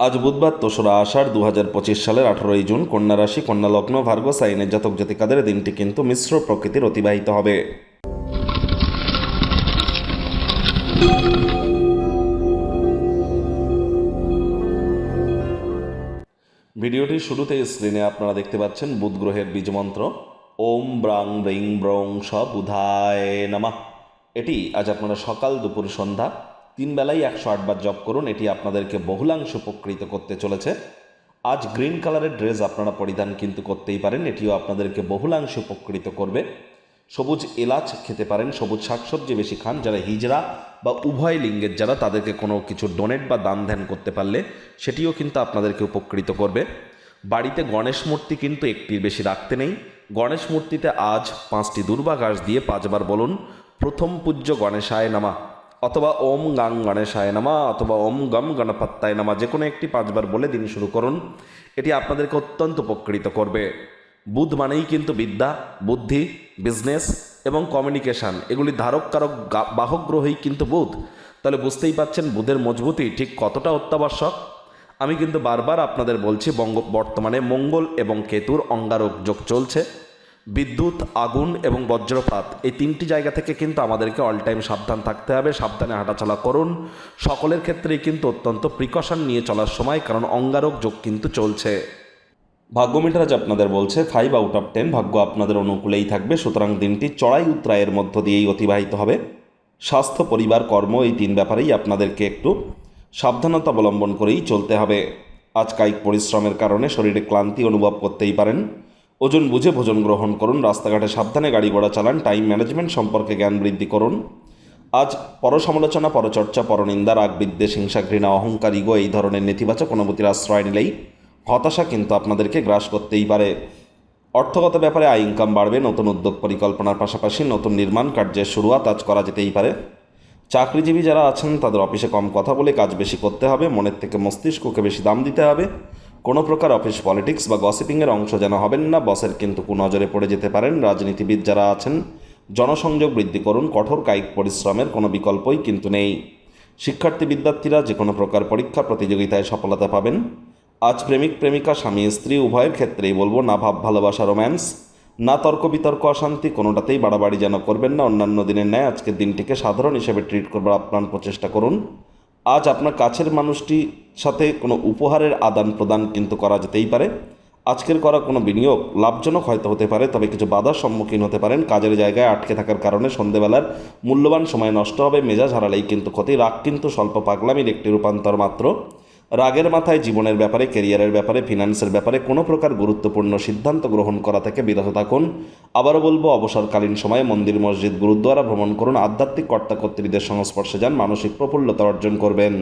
আজ বুধবার দোসরা আষাঢ় দু হাজার পঁচিশ সালের আঠারোই জুন কন্যা রাশি, কন্যা লগ্ন, ভার্গ, সাইনের জাতক জাতিকাদের দিনটি কিন্তু মিশ্র প্রকৃতির অতিবাহিত হবে। ভিডিওটির শুরুতে স্ক্রিনে আপনারা দেখতে পাচ্ছেন বুধ গ্রহের বীজমন্ত্র ওম ব্রাং ব্রিং ব্রং স বুধায় নামা। এটি আজ আপনারা সকাল দুপুর সন্ধ্যা তিন বেলায় একশো আটবার জপ করুন, এটি আপনাদেরকে বহুলাংশ উপকৃত করতে চলেছে। আজ গ্রিন কালারের ড্রেস আপনারা পরিধান কিন্তু করতেই পারেন, এটিও আপনাদেরকে বহুলাংশ উপকৃত করবে। সবুজ এলাচ খেতে পারেন, সবুজ শাকসবজি বেশি খান, যারা হিজড়া বা উভয় লিঙ্গের যারা, তাদেরকে কোনো কিছু ডোনেট বা দান ধ্যান করতে পারলে সেটিও কিন্তু আপনাদেরকে উপকৃত করবে। বাড়িতে গণেশ মূর্তি কিন্তু একটির বেশি রাখতে নেই। গণেশ মূর্তিতে আজ পাঁচটি দুর্বা দিয়ে পাঁচবার বলুন, প্রথম পূজ্য গণেশায় নামা। অথবা ওম গাং গণেশায় নামা অথবা ওম গম গণপত্তায় নামা, যে কোনো একটি পাঁচবার বলে দিন শুরু করুন। এটি আপনাদেরকে অত্যন্ত উপকৃত করবে। বুধ মানেই কিন্তু বিদ্যা, বুদ্ধি বিজনেস এবং কমিউনিকেশান এগুলি ধারক কারক বাহক গ্রহই কিন্তু বুধ। তাহলে বুঝতেই পাচ্ছেন বুধের মজবুতি ঠিক কতটা অত্যাবশ্যক। আমি কিন্তু বারবার আপনাদের বলছি, বঙ্গ, বর্তমানে মঙ্গল এবং কেতুর অঙ্গারক যোগ চলছে। বিদ্যুৎ, আগুন এবং বজ্রপাত, এই তিনটি জায়গা থেকে কিন্তু আমাদেরকে অল টাইম সাবধান থাকতে হবে, সাবধানে হাঁটাচলা করুন। সকলের ক্ষেত্রেই কিন্তু অত্যন্ত প্রিকশন নিয়ে চলার সময়, কারণ অঙ্গারক যোগ কিন্তু চলছে। ভাগ্য মিটারাজ আপনাদের বলছে ফাইভ আউট অফ টেন ভাগ্য আপনাদের অনুকূলেই থাকবে, সুতরাং দিনটি চড়াই উত্তরায়ের মধ্য দিয়েই অতিবাহিত হবে। স্বাস্থ্য, পরিবার, কর্ম, এই তিন ব্যাপারেই আপনাদেরকে একটু সাবধানতা অবলম্বন করেই চলতে হবে। আজ পরিশ্রমের কারণে শরীরে ক্লান্তি অনুভব করতেই পারেন। ওজন বুঝে ভোজন গ্রহণ করুন, রাস্তাঘাটে সাবধানে গাড়ি ঘোড়া চালান টাইম ম্যানেজমেন্ট সম্পর্কে জ্ঞান বৃদ্ধি করুন। আজ পরসমালোচনা, পরচর্চা, পরনিন্দা, রাগ বিদ্বেষ, হিংসা, ঘৃণা, অহংকার, ইগো এই ধরনের নেতিবাচক অনুভূতির আশ্রয় নিলেই হতাশা কিন্তু আপনাদেরকে গ্রাস করতেই পারে। অর্থগত ব্যাপারে আয় ইনকাম বাড়বে, নতুন উদ্যোগ পরিকল্পনার পাশাপাশি নতুন নির্মাণ কার্যের শুরুয়াত আজ করা যেতেই পারে। চাকরিজীবী যারা আছেন, তাদের অফিসে কম কথা বলে কাজ বেশি করতে হবে, মনের থেকে মস্তিষ্ককে বেশি দাম দিতে হবে। কোনো প্রকার অফিস পলিটিক্স বা গসিপিংয়ের অংশ যেন হবেন না, বসের কিন্তু কুনজরে পড়ে যেতে পারেন। রাজনীতিবিদ যারা আছেন, জনসংযোগ বৃদ্ধি করুন, কঠোর কায়িক পরিশ্রমের কোনো বিকল্পই কিন্তু নেই। শিক্ষার্থী বিদ্যার্থীরা যে কোনো প্রকার পরীক্ষা প্রতিযোগিতায় সফলতা পাবেন। আজ প্রেমিক, প্রেমিকা, স্বামী, স্ত্রী, উভয়ের ক্ষেত্রেই বলব, না ভাব, ভালোবাসা, রোম্যান্স। না তর্ক, বিতর্ক, অশান্তি, কোনোটাতেই বাড়াবাড়ি যেন করবেন না। অন্যান্য দিনের ন্যায় আজকের দিনটিকে সাধারণ হিসেবে ট্রিট করবার আপ্রাণ প্রচেষ্টা করুন। আজ আপনার কাছের মানুষটির সাথে কোনো উপহারের আদান প্রদান কিন্তু করা যেতেই পারে। আজকের করা কোনো বিনিয়োগ লাভজনক হয়তো হতে পারে, তবে কিছু বাধার সম্মুখীন হতে পারেন। কাজের জায়গায় আটকে থাকার কারণে সন্ধেবেলার মূল্যবান সময় নষ্ট হবে, মেজাজ হারালেই কিন্তু ক্ষতি, রাগ কিন্তু স্বল্প পাগলামির একটি রূপান্তর মাত্র। রাগের মাথায় জীবনের ব্যাপারে কেরিয়ারের ব্যাপারে, ফিনান্সের ব্যাপারে কোনো প্রকার গুরুত্বপূর্ণ সিদ্ধান্ত গ্রহণ করা থেকে বিরত থাকুন। আবারও বলব, অবসরকালীন সময়ে মন্দির, মসজিদ, গুরুদ্বারা ভ্রমণ করুন। আধ্যাত্মিক কর্তা কর্তৃদের সংস্পর্শে যান, মানসিক প্রফুল্লতা অর্জন করবেন।